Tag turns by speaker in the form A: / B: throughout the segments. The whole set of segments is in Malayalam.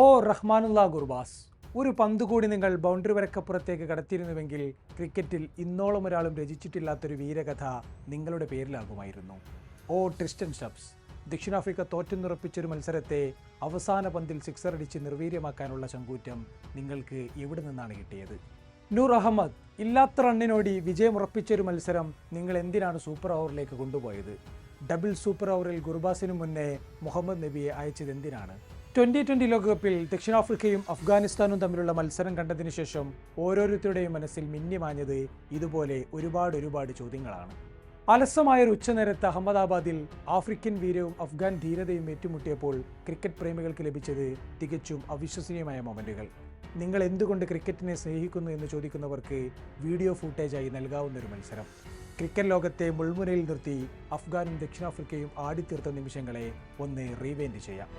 A: ഓ റഹ്മാനുള്ള ഗുർബാസ് ഒരു പന്ത് കൂടി നിങ്ങൾ ബൗണ്ടറി വരക്കപ്പുറത്തേക്ക് കടത്തിയിരുന്നുവെങ്കിൽ ക്രിക്കറ്റിൽ ഇന്നോളം ഒരാളും രചിച്ചിട്ടില്ലാത്തൊരു വീരകഥ നിങ്ങളുടെ പേരിലാകുമായിരുന്നു. ഓ ട്രിസ്റ്റൻ സ്റ്റബ്സ് ദക്ഷിണാഫ്രിക്ക തോറ്റുന്നുറപ്പിച്ചൊരു മത്സരത്തെ അവസാന പന്തിൽ സിക്സർ അടിച്ച് നിർവീര്യമാക്കാനുള്ള ചങ്കൂറ്റം നിങ്ങൾക്ക് എവിടെ നിന്നാണ് കിട്ടിയത്? നൂർ അഹമ്മദ് ഇല്ലാത്ത റണ്ണിനോടി വിജയമുറപ്പിച്ചൊരു മത്സരം നിങ്ങൾ എന്തിനാണ് സൂപ്പർ ഓവറിലേക്ക് കൊണ്ടുപോയത്? ഡബിൾ സൂപ്പർ ഓവറിൽ ഗുർബാസിനു മുന്നേ മുഹമ്മദ് നബിയെ അയച്ചത് എന്തിനാണ്? ട്വന്റി ട്വന്റി ലോകകപ്പിൽ ദക്ഷിണാഫ്രിക്കയും അഫ്ഗാനിസ്ഥാനും തമ്മിലുള്ള മത്സരം കണ്ടതിനു ശേഷം ഓരോരുത്തരുടെയും മനസ്സിൽ മിന്നിമാഞ്ഞത് ഇതുപോലെ ഒരുപാട് ഒരുപാട് ചോദ്യങ്ങളാണ്. അലസമായൊരു ഉച്ചനേരത്ത് അഹമ്മദാബാദിൽ ആഫ്രിക്കൻ വീരവും അഫ്ഗാൻ ധീരതയും ഏറ്റുമുട്ടിയപ്പോൾ ക്രിക്കറ്റ് പ്രേമികൾക്ക് ലഭിച്ചത് തികച്ചും അവിശ്വസനീയമായ മൊമെന്റുകൾ. നിങ്ങൾ എന്തുകൊണ്ട് ക്രിക്കറ്റിനെ സ്നേഹിക്കുന്നു എന്ന് ചോദിക്കുന്നവർക്ക് വീഡിയോ ഫൂട്ടേജായി നൽകാവുന്ന ഒരു മത്സരം. ക്രിക്കറ്റ് ലോകത്തെ മുൾമുനയിൽ നിർത്തി അഫ്ഗാനും ദക്ഷിണാഫ്രിക്കയും ആടിത്തീർത്ത നിമിഷങ്ങളെ ഒന്ന് റീവൈൻഡ് ചെയ്യാം.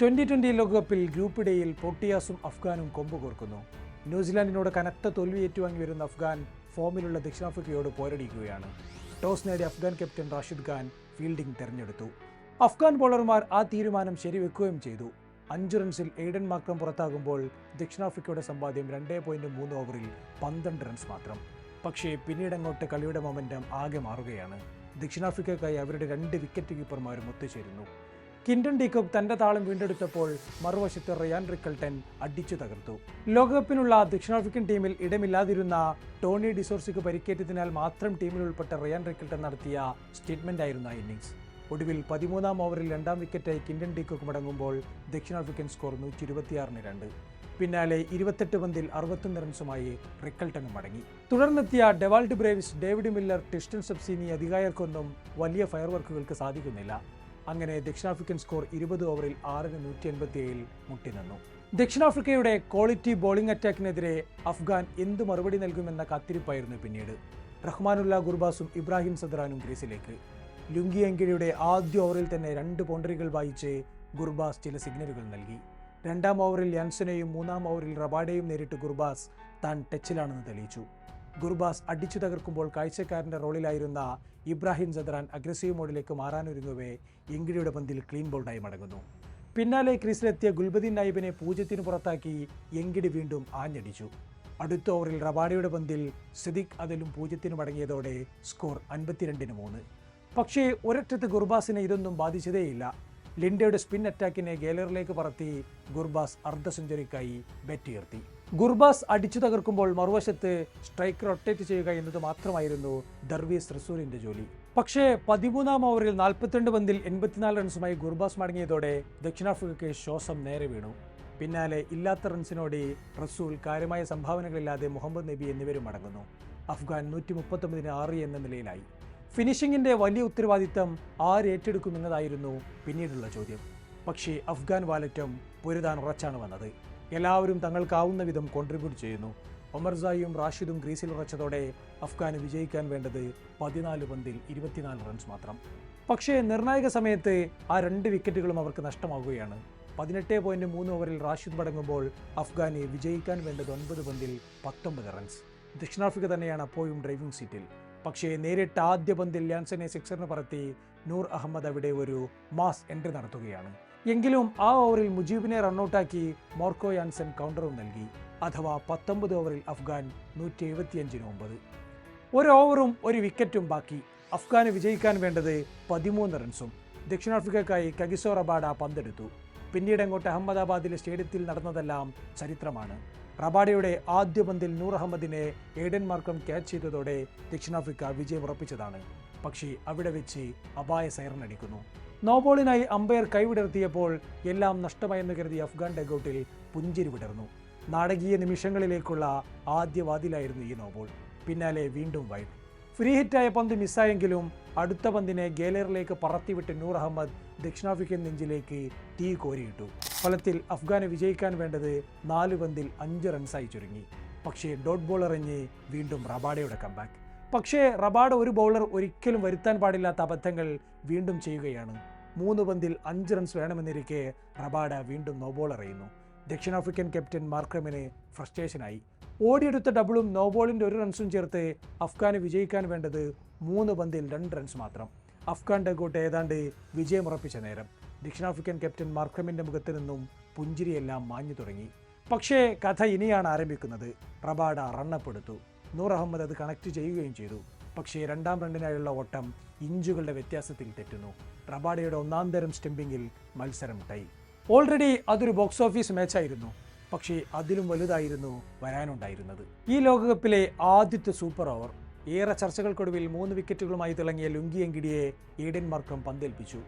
A: ട്വന്റി ട്വന്റി ലോകകപ്പിൽ ഗ്രൂപ്പ് ഡേയിൽ പൊട്ടിയാസും അഫ്ഗാനും കൊമ്പ് കോർക്കുന്നു. ന്യൂസിലാൻഡിനോട് കനത്ത തോൽവി ഏറ്റുവാങ്ങി വരുന്ന അഫ്ഗാൻ ഫോമിലുള്ള ദക്ഷിണാഫ്രിക്കയോട് പോരടിക്കുകയാണ്. ടോസ് നേടിയ അഫ്ഗാൻ ക്യാപ്റ്റൻ റാഷിദ് ഖാൻ ഫീൽഡിംഗ് തെരഞ്ഞെടുത്തു. അഫ്ഗാൻ ബോളർമാർ ആ തീരുമാനം ശരിവെക്കുകയും ചെയ്തു. അഞ്ച് റൺസിൽ എയ്ഡൻ മാക്രം പുറത്താകുമ്പോൾ ദക്ഷിണാഫ്രിക്കയുടെ സമ്പാദ്യം രണ്ടേ പോയിന്റ് മൂന്ന് ഓവറിൽ പന്ത്രണ്ട് റൺസ് മാത്രം. പക്ഷേ പിന്നീട് അങ്ങോട്ട് കളിയുടെ മൊമെന്റം ആകെ മാറുകയാണ്. ദക്ഷിണാഫ്രിക്കയ്ക്കായി അവരുടെ രണ്ട് വിക്കറ്റ് കീപ്പർമാരും ഒത്തുചേരുന്നു. കിൻഡൻ ഡീകോക്ക് തന്റെ താളം വീണ്ടെടുത്തപ്പോൾ മറുവശത്ത് റിയാൻ റിക്കൽട്ടൻ അടിച്ചു തകർത്തു. ലോകകപ്പിനുള്ള ദക്ഷിണാഫ്രിക്കൻ ടീമിൽ ഇടമില്ലാതിരുന്ന ടോണി ഡിസോർസിക്ക് പരിക്കേറ്റതിനാൽ മാത്രം ടീമിൽ ഉൾപ്പെട്ട റിയാൻ റിക്കൽട്ടൻ നടത്തിയ സ്റ്റേറ്റ്മെന്റ് ആയിരുന്നു ആ ഇന്നിംഗ്സ്. ഒടുവിൽ പതിമൂന്നാം ഓവറിൽ രണ്ടാം വിക്കറ്റായി കിൻഡൻ ഡീകോക്ക് മടങ്ങുമ്പോൾ ദക്ഷിണാഫ്രിക്കൻ സ്കോർ നൂറ്റി ഇരുപത്തിയാറിന് രണ്ട്. പിന്നാലെ ഇരുപത്തെട്ട് പന്തിൽ അറുപത്തൊന്ന് റൺസുമായി റിക്കൽട്ടനും മടങ്ങി. തുടർന്നെത്തിയ Dewald Brevis David Miller Tristan Stubbs അധികായർക്കൊന്നും വലിയ ഫയർ വർക്കുകൾക്ക് സാധിക്കുന്നില്ല. അങ്ങനെ ദക്ഷിണാഫ്രിക്കൻ സ്കോർ ഇരുപത് ഓവറിൽ ആറിന് നൂറ്റി എൺപത്തിയേഴിൽ മുട്ടിനിന്നു. ദക്ഷിണാഫ്രിക്കയുടെ ക്വാളിറ്റി ബോളിംഗ് അറ്റാക്കിനെതിരെ അഫ്ഗാൻ എന്ത് മറുപടി നൽകുമെന്ന കാത്തിരിപ്പായിരുന്നു പിന്നീട്. റഹ്മാനുള്ള ഗുർബാസും ഇബ്രാഹിം സദറാനും ക്രീസിലേക്ക് ലുങ്കി എങ്കിഴിയുടെ ആദ്യ ഓവറിൽ തന്നെ രണ്ട് ബൗണ്ടറികൾ വായിച്ച് ഗുർബാസ് ചില സിഗ്നലുകൾ നൽകി. രണ്ടാം ഓവറിൽ യാൻസനെയും മൂന്നാം ഓവറിൽ റബാഡയും നേരിട്ട് ഗുർബാസ് താൻ ടച്ചിലാണെന്ന് തെളിയിച്ചു. ഗുർബാസ് അടിച്ചു തകർക്കുമ്പോൾ കാഴ്ചക്കാരന്റെ റോളിലായിരുന്ന ഇബ്രാഹിം ജദ്രാൻ അഗ്രസീവ് മോഡിലേക്ക് മാറാനൊരുങ്ങവേ ഇംഗ്ലിയുടെ പന്തിൽ ക്ലീൻ ബോൾഡായി മടങ്ങുന്നു. പിന്നാലെ ക്രീസിലെത്തിയ ഗുൽബദീൻ നായിബിനെ പൂജ്യത്തിന് പുറത്താക്കി എങ്കിടി വീണ്ടും ആഞ്ഞടിച്ചു. അടുത്ത ഓവറിൽ റബാഡിയുടെ പന്തിൽ സിദിഖ് അതിലും പൂജ്യത്തിന് മടങ്ങിയതോടെ സ്കോർ അൻപത്തിരണ്ടിന് മൂന്ന്. പക്ഷേ ഒരറ്റത്ത് ഗുർബാസിനെ ഇതൊന്നും ബാധിച്ചതേയില്ല. ലിൻഡയുടെ സ്പിൻ അറ്റാക്കിനെ ഗേലറിലേക്ക് പറത്തി ഗുർബാസ് അർദ്ധ സെഞ്ചുറിക്കായി ബെറ്റുയർത്തി ഗുർബാസ് അടിച്ചു തകർക്കുമ്പോൾ മറുവശത്ത് സ്ട്രൈക്ക് റൊട്ടേറ്റ് ചെയ്യുക എന്നത് മാത്രമായിരുന്നു ദർവീസ് റസൂലിന്റെ ജോലി. പക്ഷേ പതിമൂന്നാം ഓവറിൽ നാൽപ്പത്തിരണ്ട് പന്തിൽ എൺപത്തിനാല് റൺസുമായി ഗുർബാസ് മടങ്ങിയതോടെ ദക്ഷിണാഫ്രിക്കയ്ക്ക് ശ്വാസം നേരെ വീണു. പിന്നാലെ ഇല്ലാത്ത റൺസിനോട് റസൂൽ കാര്യമായ സംഭാവനകളില്ലാതെ മുഹമ്മദ് നബി എന്നിവരും മടങ്ങുന്നു അഫ്ഗാൻ നൂറ്റി മുപ്പത്തൊമ്പതിന് ആറ് എന്ന നിലയിലായി. ഫിനിഷിംഗിന്റെ വലിയ ഉത്തരവാദിത്തം ആര് ഏറ്റെടുക്കുമെന്നതായിരുന്നു പിന്നീടുള്ള ചോദ്യം. പക്ഷേ അഫ്ഗാൻ വാലറ്റം പൊരുതാൻ ഉറച്ചാണ് വന്നത്. എല്ലാവരും തങ്ങൾക്കാവുന്ന വിധം കോൺട്രിബ്യൂട്ട് ചെയ്യുന്നു. ഒമർസായും റാഷിദും ക്രീസിൽ ഉറച്ചതോടെ അഫ്ഗാന് വിജയിക്കാൻ വേണ്ടത് പതിനാല് പന്തിൽ ഇരുപത്തിനാല് റൺസ് മാത്രം. പക്ഷേ നിർണായക സമയത്ത് ആ രണ്ട് വിക്കറ്റുകളും അവർക്ക് നഷ്ടമാവുകയാണ്. പതിനെട്ട് പോയിന്റ് മൂന്ന് ഓവറിൽ റാഷിദ് മടങ്ങുമ്പോൾ അഫ്ഗാനെ വിജയിക്കാൻ വേണ്ടത് ഒൻപത് പന്തിൽ പത്തൊമ്പത് റൺസ് ദക്ഷിണാഫ്രിക്ക തന്നെയാണ് അപ്പോഴും ഡ്രൈവിംഗ് സീറ്റിൽ പക്ഷേ നേരിട്ട് ആദ്യ പന്തിൽ ലാൻസനെ സിക്സറിന് പറത്തി നൂർ അഹമ്മദ് അവിടെ ഒരു മാസ് എൻട്രി നടത്തുകയാണ്. എങ്കിലും ആ ഓവറിൽ മുജീബിനെ റണ്ണൌട്ടാക്കി മോർക്കോ യാൻസൻ കൗണ്ടറും നൽകി. അഥവാ പത്തൊമ്പത് ഓവറിൽ അഫ്ഗാൻ നൂറ്റി എഴുപത്തിയഞ്ചിന് ഒമ്പത്. ഒരു ഓവറും ഒരു വിക്കറ്റും ബാക്കി. അഫ്ഗാന് വിജയിക്കാൻ വേണ്ടത് പതിമൂന്ന് റൺസും. ദക്ഷിണാഫ്രിക്കക്കായി കഗിസോ റബാഡ പന്തെടുത്തു. പിന്നീട് അങ്ങോട്ട് അഹമ്മദാബാദിലെ സ്റ്റേഡിയത്തിൽ നടന്നതെല്ലാം ചരിത്രമാണ്. റബാഡയുടെ ആദ്യ പന്തിൽ നൂർ അഹമ്മദിനെ ഏഡൻ മാർക്കം ക്യാച്ച് ചെയ്തതോടെ ദക്ഷിണാഫ്രിക്ക വിജയം ഉറപ്പിച്ചതാണ്. പക്ഷേ അവിടെ വെച്ച് അപായ സൈറൺ അടിക്കുന്നു നോബോളിനായി അമ്പയർ കൈവിടർത്തിയപ്പോൾ എല്ലാം നഷ്ടമായെന്ന് കരുതിയ അഫ്ഗാൻ ഡഗൌട്ടിൽ പുഞ്ചിരി വിടർന്നു. നാടകീയ നിമിഷങ്ങളിലേക്കുള്ള ആദ്യ വാതിലായിരുന്നു ഈ നോബോൾ പിന്നാലെ വീണ്ടും വൈഡ് ഫ്രീ ഹിറ്റായ പന്ത് മിസ്സായെങ്കിലും അടുത്ത പന്തിനെ ഗേലറിലേക്ക് പറത്തിവിട്ട് നൂർ അഹമ്മദ് ദക്ഷിണാഫ്രിക്കൻ നെഞ്ചിലേക്ക് തീ കോരിയിട്ടു. ഫലത്തിൽ അഫ്ഗാനെ വിജയിക്കാൻ വേണ്ടത് നാല് പന്തിൽ അഞ്ച് റൺസായി ചുരുങ്ങി. പക്ഷേ ഡോട്ട് ബോൾ എറിഞ്ഞ് വീണ്ടും റബാഡയുടെ കംബാക്ക് പക്ഷേ റബാഡ ഒരു ബൗളർ ഒരിക്കലും വരുത്താൻ പാടില്ലാത്ത അബദ്ധങ്ങൾ വീണ്ടും ചെയ്യുകയാണ് മൂന്ന് പന്തിൽ അഞ്ച് റൺസ് വേണമെന്നിരിക്കെ റബാഡ വീണ്ടും നോബോൾ എറിയുന്നു ദക്ഷിണാഫ്രിക്കൻ ക്യാപ്റ്റൻ മാർക്രമിന് ഫ്രസ്ട്രേഷനായി. ഓടിയെടുത്ത ഡബിളും നോബോളിന്റെ ഒരു റൺസും ചേർത്ത് അഫ്ഗാന് വിജയിക്കാൻ വേണ്ടത് മൂന്ന് പന്തിൽ രണ്ട് റൺസ് മാത്രം. അഫ്ഗാൻ ഡഗോട്ട് ഏതാണ്ട് വിജയമുറപ്പിച്ച നേരം ദക്ഷിണാഫ്രിക്കൻ ക്യാപ്റ്റൻ മാർക്രമിന്റെ മുഖത്ത് നിന്നും പുഞ്ചിരിയെല്ലാം മാഞ്ഞു തുടങ്ങി. പക്ഷേ കഥ ഇനിയാണ് ആരംഭിക്കുന്നത്. റബാഡ റണ്ണപ്പെടുത്തു നൂർ അഹമ്മദ് അത് കണക്ട് ചെയ്യുകയും ചെയ്തു. പക്ഷേ രണ്ടാം റണ്ണിനായുള്ള ഓട്ടം ഇഞ്ചുകളുടെ വ്യത്യാസത്തിൽ തെറ്റുന്നു. റബാഡയുടെ ഒന്നാം തരം സ്റ്റംപിങ്ങിൽ മത്സരം ടൈ. ഓൾറെഡി അതൊരു ബോക്സ് ഓഫീസ് മാച്ചായിരുന്നു. പക്ഷേ അതിലും വലുതായിരുന്നു വരാനുണ്ടായിരുന്നത്. ഈ ലോകകപ്പിലെ ആദ്യത്തെ സൂപ്പർ ഓവർ. ഏറെ ചർച്ചകൾക്കൊടുവിൽ മൂന്ന് വിക്കറ്റുകളുമായി തിളങ്ങിയ ലുങ്കി എങ്കിടിയെ ഈഡൻ മാർക്കം പന്തേൽപ്പിച്ചു.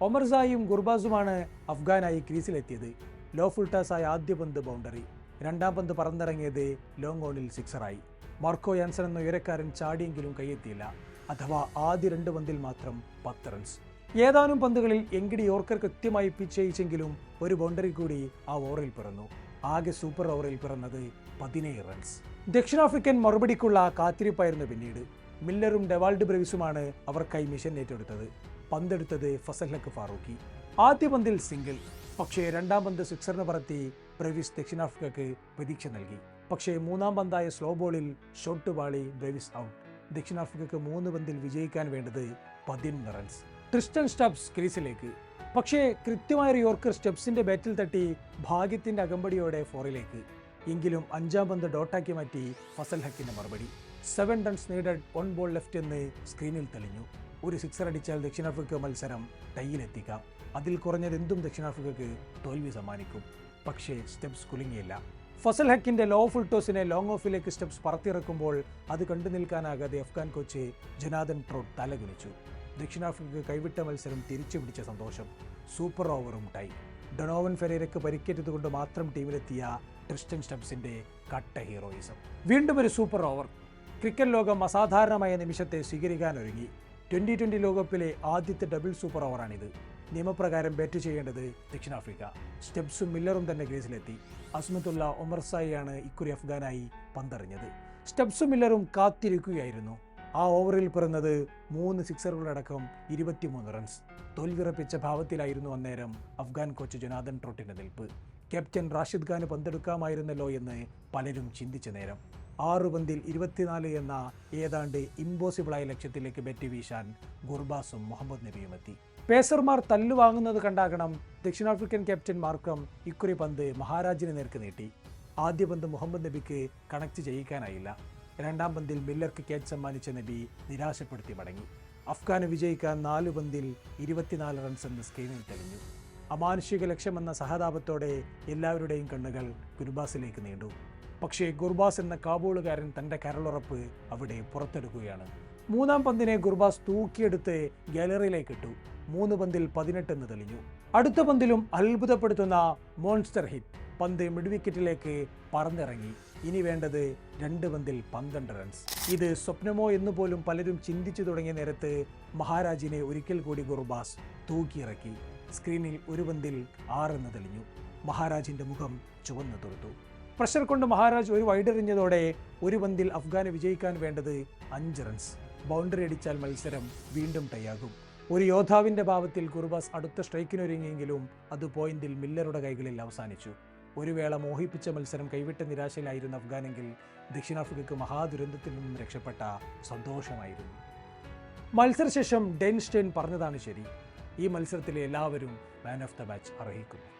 A: ഒമർസായും ഗുർബാസുമാണ് അഫ്ഗാനായി ക്രീസിലെത്തിയത്. ലോ ഫുൾട്ടാസായ ആദ്യ പന്ത് ബൗണ്ടറി. രണ്ടാം പന്ത് പറന്നിറങ്ങിയത് ലോങ് ഓണിൽ സിക്സറായി. മാർക്കോ യാൻസൺ എന്ന ഉയരക്കാരൻ ചാടിയെങ്കിലും കൈയെത്തിയില്ല. അഥവാ ആദ്യ രണ്ട് പന്തിൽ മാത്രം പത്ത് റൺസ് ഏതാനും പന്തുകളിൽ എങ്കിടി യോർക്കർ കൃത്യമായി പിച്ച് ചെയ്യിച്ചെങ്കിലും ഒരു ബൗണ്ടറി കൂടി ആ ഓവറിൽ പിറന്നു. ആകെ സൂപ്പർ ഓവറിൽ പിറന്നത് പതിനേഴ് റൺസ് ദക്ഷിണാഫ്രിക്കൻ മറുപടിക്കുള്ള കാത്തിരിപ്പായിരുന്നു പിന്നീട്. മില്ലറും ഡെവാൾഡ് ബ്രവിസുമാണ് അവർക്കായി മിഷൻ ഏറ്റെടുത്തത്. പന്തെടുത്തത് ഫസൽ ഹക്ക് ഫാറൂഖി. ആദ്യ പന്തിൽ സിംഗിൾ പക്ഷേ രണ്ടാം പന്ത് സിക്സറിന് പറത്തി ബ്രവിസ് ദക്ഷിണാഫ്രിക്കക്ക് പ്രതീക്ഷ നൽകി. പക്ഷേ മൂന്നാം പന്തായ സ്ലോ ബോളിൽ ഷോട്ട് പാളി ഡേവിസ് ഔട്ട് ദക്ഷിണാഫ്രിക്കക്ക് മൂന്ന് പന്തിൽ വിജയിക്കാൻ വേണ്ടത് പതിനൊന്ന് റൺസ് ക്രിസ്റ്റൻ സ്റ്റബ്സ് ക്രീസിലേക്ക് പക്ഷേ കൃത്യമായ ഒരു യോർക്കർ സ്റ്റെപ്സിന്റെ ബാറ്റിൽ തട്ടി ഭാഗ്യത്തിന്റെ അകമ്പടിയോടെ ഫോറിലേക്ക് എങ്കിലും അഞ്ചാം പന്ത് ഡോട്ടാക്കി മാറ്റി ഫസൽ ഹക്കിന്റെ മറുപടി. Seven runs needed one ball left എന്ന് സ്ക്രീനിൽ തെളിഞ്ഞു. ഒരു സിക്സർ അടിച്ചാൽ ദക്ഷിണാഫ്രിക്ക മത്സരം ടൈയിലെത്തിക്കാം അതിൽ കുറഞ്ഞത് എന്തും ദക്ഷിണാഫ്രിക്കക്ക് തോൽവി സമ്മാനിക്കും. പക്ഷേ സ്റ്റെപ്സ് കുലുങ്ങിയില്ല. ഫസൽ ഹക്കിന്റെ ലോ ഫുൾ ടോസിനെ ലോങ് ഓഫിലേക്ക് സ്റ്റെപ്സ് പറത്തിറക്കുമ്പോൾ അത് കണ്ടു നിൽക്കാനാകാതെ അഫ്ഗാൻ കോച്ച് ജനാദൻ ട്രോട്ട് തലകുനിച്ചു. ദക്ഷിണാഫ്രിക്ക കൈവിട്ട മത്സരം തിരിച്ചു പിടിച്ച സന്തോഷം. സൂപ്പർ ഓവറും ടൈം ഡൊണോവൻ ഫെരേരയ്ക്ക് പരിക്കേറ്റതുകൊണ്ട് മാത്രം ടീമിലെത്തിയ ട്രിസ്റ്റൻ സ്റ്റെപ്സിന്റെ കട്ട ഹീറോയിസം വീണ്ടും ഒരു സൂപ്പർ ഓവർ ക്രിക്കറ്റ് ലോകം അസാധാരണമായ നിമിഷത്തെ സ്വീകരിക്കാനൊരുങ്ങി. ട്വന്റി ട്വന്റി ലോകകപ്പിലെ ആദ്യത്തെ ഡബിൾ സൂപ്പർ ഓവറാണിത് നിയമപ്രകാരം ബാറ്റ് ചെയ്യേണ്ടത് ദക്ഷിണാഫ്രിക്ക. സ്റ്റെപ്സും മില്ലറും തന്നെ ക്രീസിലെത്തി അസ്മത്തുള്ള ഒമർസായിയാണ് ഇക്കുറി അഫ്ഗാനായി പന്തറിഞ്ഞത്. സ്റ്റെപ്സും മില്ലറും കാത്തിരിക്കുകയായിരുന്നു. ആ ഓവറിൽ പിറന്നത് മൂന്ന് സിക്സറുകളടക്കം ഇരുപത്തിമൂന്ന് റൺസ്. തോൽവിറപ്പിച്ച ഭാവത്തിലായിരുന്നു അന്നേരം അഫ്ഗാൻ കോച്ച് ജനാദൻ ട്രോട്ടിന്റെ നിൽപ്പ്. ക്യാപ്റ്റൻ റാഷിദ് ഖാന് പന്തെടുക്കാമായിരുന്നല്ലോ എന്ന് പലരും ചിന്തിച്ച നേരം. ആറ് പന്തിൽ ഇരുപത്തിനാല് എന്ന ഏതാണ്ട് ഇമ്പോസിബിളായ ലക്ഷ്യത്തിലേക്ക് ബെറ്റ് വീശാൻ ഗുർബാസും മുഹമ്മദ് നബിയും എത്തി. പേസർമാർ തല്ലു വാങ്ങുന്നത് കണ്ടാകണം. ദക്ഷിണാഫ്രിക്കൻ ക്യാപ്റ്റൻ മാർക്കം ഇക്കുറി പന്ത് മഹാരാജിന് നേർക്ക് നീട്ടി. ആദ്യ പന്ത് മുഹമ്മദ് നബിക്ക് കണക്ട് ചെയ്യിക്കാനായില്ല. രണ്ടാം പന്തിൽ മില്ലർക്ക് ക്യാച്ച് സമ്മാനിച്ച നബി നിരാശപ്പെടുത്തി മടങ്ങി. അഫ്ഗാന് വിജയിക്കാൻ നാല് പന്തിൽ ഇരുപത്തിനാല് റൺസ് എന്ന സ്കീനിൽ തെളിഞ്ഞു. അമാനുഷിക ലക്ഷ്യമെന്ന സഹതാപത്തോടെ എല്ലാവരുടെയും കണ്ണുകൾ ഗുർബാസിലേക്ക് നീണ്ടു. പക്ഷേ ഗുർബാസ് എന്ന കാബൂളുകാരൻ തന്റെ കരളുറപ്പ് അവിടെ പുറത്തെടുക്കുകയാണ്. മൂന്നാം പന്തിനെ ഗുർബാസ് തൂക്കിയെടുത്ത് ഗാലറിയിലേക്ക് ഇട്ടു. മൂന്ന് പന്തിൽ പതിനെട്ട് എന്ന് തെളിഞ്ഞു. അടുത്ത പന്തിലും അത്ഭുതപ്പെടുത്തുന്ന മോൺസ്റ്റർ ഹിറ്റ് പന്ത് മിഡ് വിക്കറ്റിലേക്ക് പറന്നിറങ്ങി. ഇനി വേണ്ടത് രണ്ട് പന്തിൽ പന്ത്രണ്ട് റൺസ് ഇത് സ്വപ്നമോ എന്ന് പോലും പലരും ചിന്തിച്ചു തുടങ്ങിയ നേരത്ത് മഹാരാജിനെ ഒരിക്കൽ കൂടി ഗുർബാസ് തൂക്കിയിറക്കി. സ്ക്രീനിൽ ഒരു പന്തിൽ ആറെന്ന് തെളിഞ്ഞു. മഹാരാജിന്റെ മുഖം ചുവന്നു തുറത്തു പ്രഷർ കൊണ്ട് മഹാരാജ് ഒരു വൈഡെറിഞ്ഞതോടെ ഒരു പന്തിൽ അഫ്ഗാനെ വിജയിക്കാൻ വേണ്ടത് അഞ്ച് റൺസ് ബൗണ്ടറി അടിച്ചാൽ മത്സരം വീണ്ടും ടൈയാകും ഒരു യോദ്ധാവിന്റെ ഭാവത്തിൽ കുർബാസ് അടുത്ത സ്ട്രൈക്കിനൊരുങ്ങിയെങ്കിലും അത് പോയിന്റിൽ മില്ലറുടെ കൈകളിൽ അവസാനിച്ചു. ഒരു വേള മോഹിപ്പിച്ച മത്സരം കൈവിട്ട നിരാശയിലായിരുന്ന അഫ്ഗാനെങ്കിൽ ദക്ഷിണാഫ്രിക്കയ്ക്ക് മഹാദുരന്തത്തിൽ നിന്നും രക്ഷപ്പെട്ട സന്തോഷമായിരുന്നു. മത്സരശേഷം ഡെൻ പറഞ്ഞതാണ് ശരി. ഈ മത്സരത്തിലെ എല്ലാവരും മാൻ ഓഫ് ദ മാച്ച് അർഹിക്കുന്നു.